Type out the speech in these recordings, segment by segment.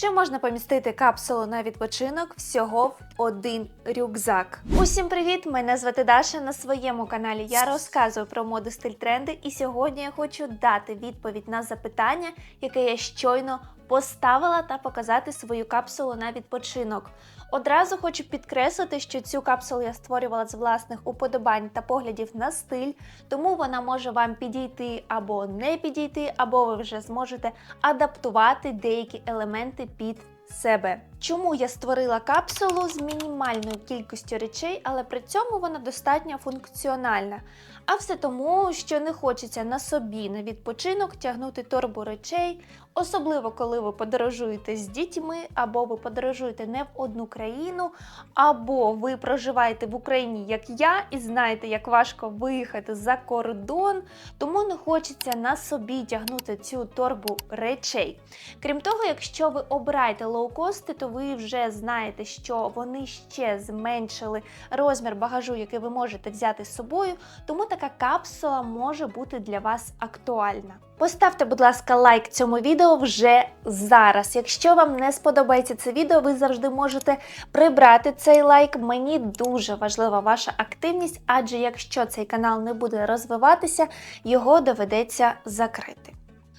Чи можна помістити капсулу на відпочинок всього в один рюкзак? Усім привіт! Мене звати Даша. На своєму каналі я розказую про моду стиль тренди, і сьогодні я хочу дати відповідь на запитання, яке я щойно поставила та показати свою капсулу на відпочинок. Одразу хочу підкреслити, що цю капсулу я створювала з власних уподобань та поглядів на стиль, тому вона може вам підійти або не підійти, або ви вже зможете адаптувати деякі елементи під себе. Чому я створила капсулу з мінімальною кількістю речей, але при цьому вона достатньо функціональна? А все тому, що не хочеться на собі на відпочинок тягнути торбу речей, особливо коли ви подорожуєте з дітьми, або ви подорожуєте не в одну країну, або ви проживаєте в Україні, як я, і знаєте, як важко виїхати за кордон, тому не хочеться на собі тягнути цю торбу речей. Крім того, якщо ви обираєте лоукости, то ви вже знаєте, що вони ще зменшили розмір багажу, який ви можете взяти з собою, тому така капсула може бути для вас актуальна. Поставте, будь ласка, лайк цьому відео вже зараз. Якщо вам не сподобається це відео, ви завжди можете прибрати цей лайк. Мені дуже важлива ваша активність, адже якщо цей канал не буде розвиватися, його доведеться закрити.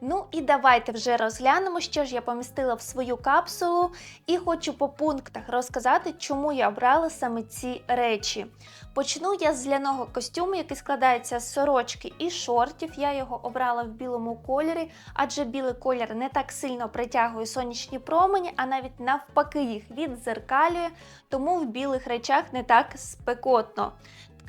Ну і давайте вже розглянемо, що ж я помістила в свою капсулу, і хочу по пунктах розказати, чому я обрала саме ці речі. Почну я з ляного костюму, який складається з сорочки і шортів. Я його обрала в білому кольорі, адже білий колір не так сильно притягує сонячні промені, а навіть навпаки їх відзеркалює, тому в білих речах не так спекотно.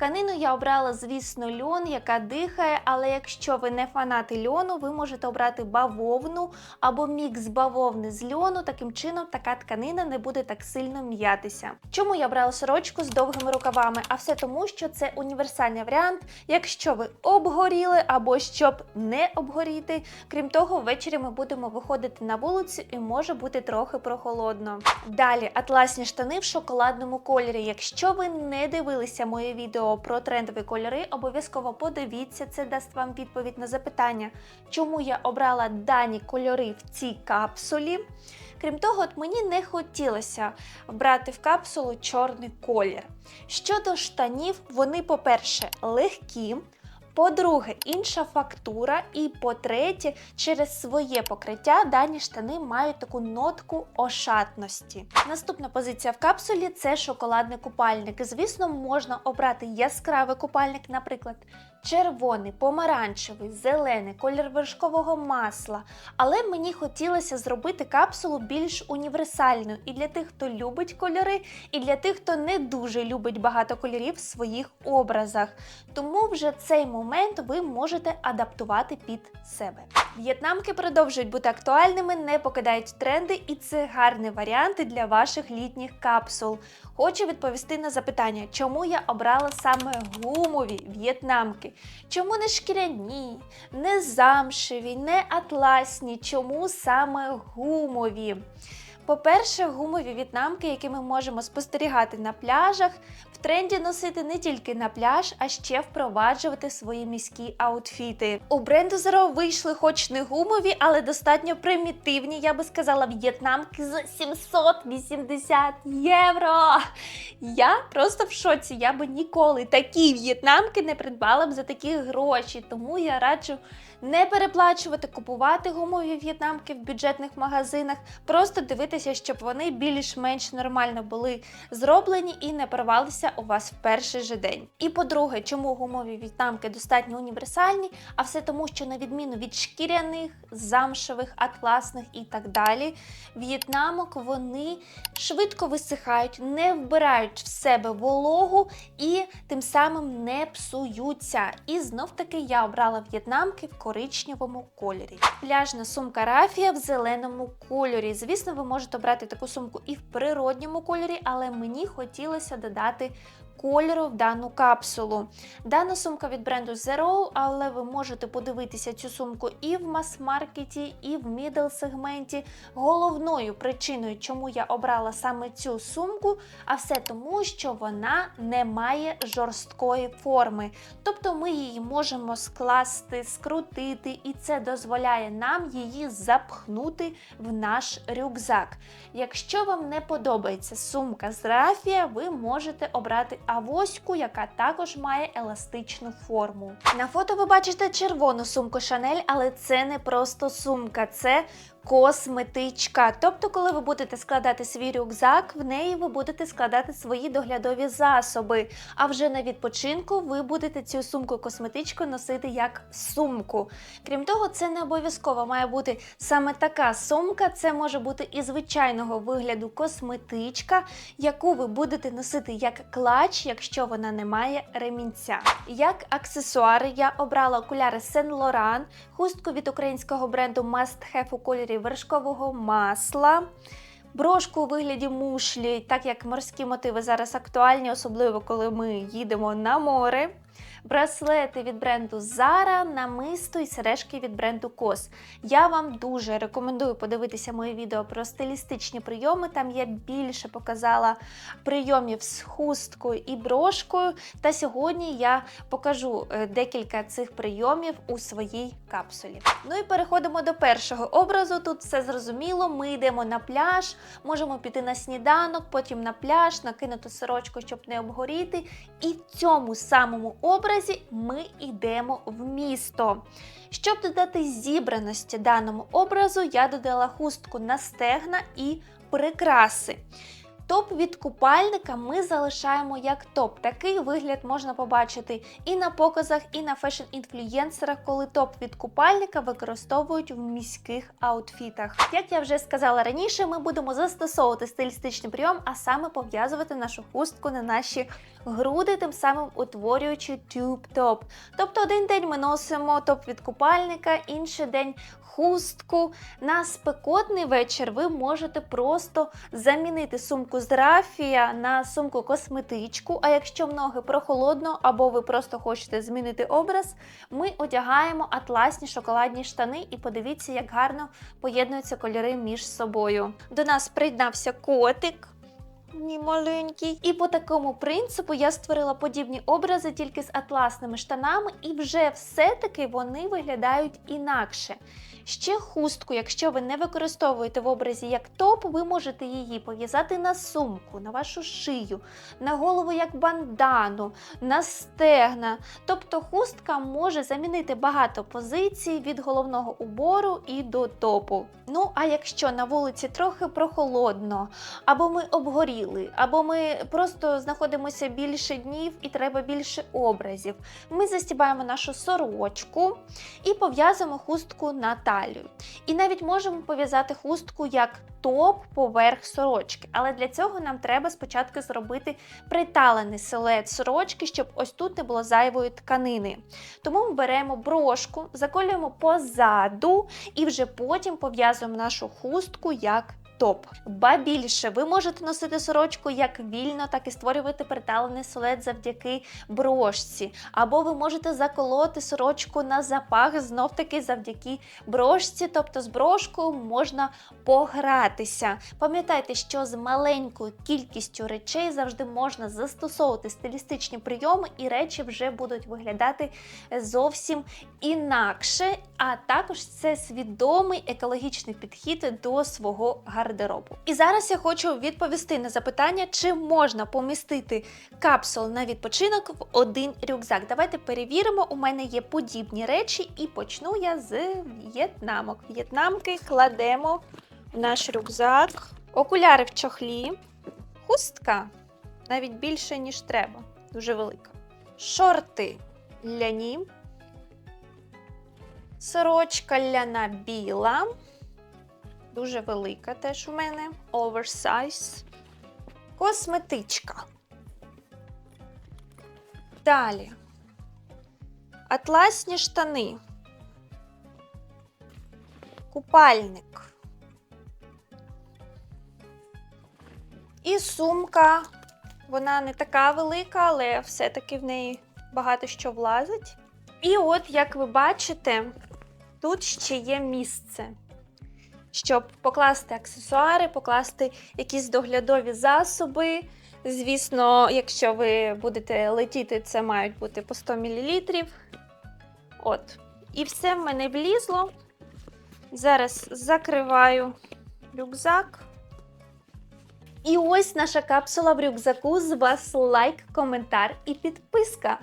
Тканину я обрала, звісно, льон, яка дихає, але якщо ви не фанати льону, ви можете обрати бавовну або мікс бавовни з льону. Таким чином така тканина не буде так сильно м'ятися. Чому я обрала сорочку з довгими рукавами? А все тому, що це універсальний варіант, якщо ви обгоріли або щоб не обгоріти. Крім того, ввечері ми будемо виходити на вулицю і може бути трохи прохолодно. Далі атласні штани в шоколадному кольорі. Якщо ви не дивилися моє відео про трендові кольори, обов'язково подивіться, це дасть вам відповідь на запитання, чому я обрала дані кольори в цій капсулі. Крім того, от мені не хотілося брати в капсулу чорний колір. Щодо штанів, вони, по-перше, легкі. По-друге, інша фактура. І по-третє, через своє покриття дані штани мають таку нотку ошатності. Наступна позиція в капсулі це шоколадний купальник. Звісно, можна обрати яскравий купальник, наприклад, червоний, помаранчевий, зелений, колір вершкового масла. Але мені хотілося зробити капсулу більш універсальною і для тих, хто любить кольори, і для тих, хто не дуже любить багато кольорів в своїх образах. Тому вже цей момент ви можете адаптувати під себе. В'єтнамки продовжують бути актуальними, не покидають тренди, і це гарний варіант для ваших літніх капсул. Хочу відповісти на запитання, чому я обрала саме гумові в'єтнамки. Чому не шкіряні, не замшеві, не атласні? Чому саме гумові? По-перше, гумові в'єтнамки, які ми можемо спостерігати на пляжах, в тренді носити не тільки на пляж, а ще впроваджувати свої міські аутфіти. У бренду Zero вийшли, хоч не гумові, але достатньо примітивні, я би сказала, в'єтнамки за 780 євро. Я просто в шоці. Я би ніколи такі в'єтнамки не придбала б за такі гроші, тому я раджу. Не переплачувати, купувати гумові в'єтнамки в бюджетних магазинах, просто дивитися, щоб вони більш-менш нормально були зроблені і не порвалися у вас в перший же день. І по-друге, чому гумові в'єтнамки достатньо універсальні, а все тому, що на відміну від шкіряних, замшевих, атласних і так далі, в'єтнамок вони швидко висихають, не вбирають в себе вологу і тим самим не псуються. І знов таки я обрала в'єтнамки коричневому кольорі. Пляжна сумка Рафія в зеленому кольорі. Звісно, ви можете обрати таку сумку і в природньому кольорі, але мені хотілося додати кольору в дану капсулу. Дана сумка від бренду Zero, але ви можете подивитися цю сумку і в мас-маркеті, і в мідл сегменті. Головною причиною, чому я обрала саме цю сумку, а все тому, що вона не має жорсткої форми. Тобто ми її можемо скласти, скрутити, і це дозволяє нам її запхнути в наш рюкзак. Якщо вам не подобається сумка з рафія, ви можете обрати авоську, яка також має еластичну форму. На фото ви бачите червону сумку Шанель, але це не просто сумка, це косметичка. Тобто, коли ви будете складати свій рюкзак, в неї ви будете складати свої доглядові засоби. А вже на відпочинку ви будете цю сумку косметичку носити як сумку. Крім того, це не обов'язково має бути саме така сумка. Це може бути і звичайного вигляду косметичка, яку ви будете носити як клач, якщо вона не має ремінця. Як аксесуари я обрала окуляри Saint Laurent, хустку від українського бренду Must Have у кольорі вершкового масла. Брошку у вигляді мушлі, так як морські мотиви зараз актуальні, особливо коли ми їдемо на море. Браслети від бренду Zara, намисто і сережки від бренду COS. Я вам дуже рекомендую подивитися моє відео про стилістичні прийоми. Там я більше показала прийомів з хусткою і брошкою. Та сьогодні я покажу е, декілька цих прийомів у своїй капсулі. Ну і переходимо до першого образу. Тут все зрозуміло. Ми йдемо на пляж, можемо піти на сніданок, потім на пляж, накинути сорочку, щоб не обгоріти. І в цьому самому образі ми йдемо в місто. Щоб додати зібраності даному образу, я додала хустку на стегна і прикраси. Топ від купальника ми залишаємо як топ. Такий вигляд можна побачити і на показах, і на фешн-інфлюєнсерах, коли топ від купальника використовують в міських аутфітах. Як я вже сказала раніше, ми будемо застосовувати стилістичний прийом, а саме пов'язувати нашу хустку на наші груди, тим самим утворюючи тюб-топ. Тобто один день ми носимо топ від купальника, інший день хустку. На спекотний вечір ви можете просто замінити сумку з рафія на сумку косметичку. А якщо в ноги прохолодно або ви просто хочете змінити образ, ми одягаємо атласні шоколадні штани і подивіться, як гарно поєднуються кольори між собою. До нас приєднався котик. Мій маленький. І по такому принципу я створила подібні образи тільки з атласними штанами, і вже все-таки вони виглядають інакше. Ще хустку, якщо ви не використовуєте в образі як топ, ви можете її пов'язати на сумку, на вашу шию, на голову як бандану, на стегна. Тобто хустка може замінити багато позицій від головного убору і до топу. Ну, а якщо на вулиці трохи прохолодно, або ми обгоріли, або ми просто знаходимося більше днів і треба більше образів, ми застібаємо нашу сорочку і пов'язуємо хустку на талію. І навіть можемо пов'язати хустку як топ поверх сорочки. Але для цього нам треба спочатку зробити приталений силует сорочки, щоб ось тут не було зайвої тканини. Тому ми беремо брошку, заколюємо позаду і вже потім пов'язуємо нашу хустку як топ. Ба більше, ви можете носити сорочку як вільно, так і створювати приталений силует завдяки брошці. Або ви можете заколоти сорочку на запах знов таки завдяки брошці, тобто з брошкою можна погратися. Пам'ятайте, що з маленькою кількістю речей завжди можна застосовувати стилістичні прийоми, і речі вже будуть виглядати зовсім інакше. А також це свідомий екологічний підхід до свого гардеробу. І зараз я хочу відповісти на запитання, чи можна помістити капсул на відпочинок в один рюкзак. Давайте перевіримо. У мене є подібні речі, і почну я з в'єтнамок. В'єтнамки кладемо в наш рюкзак, окуляри в чохлі, хустка навіть більше, ніж треба, дуже велика. Шорти ляні. Сорочка ляна біла. Дуже велика теж у мене. Оверсайз. Косметичка. Далі. Атласні штани. Купальник. І сумка Вона не така велика, але все-таки в неї багато що влазить. І от, як ви бачите, тут ще є місце, щоб покласти аксесуари, покласти якісь доглядові засоби. Звісно, якщо ви будете летіти, це мають бути по 100 мл. От. І все в мене влізло. Зараз закриваю рюкзак. І ось наша капсула в рюкзаку. З вас лайк, коментар і підписка.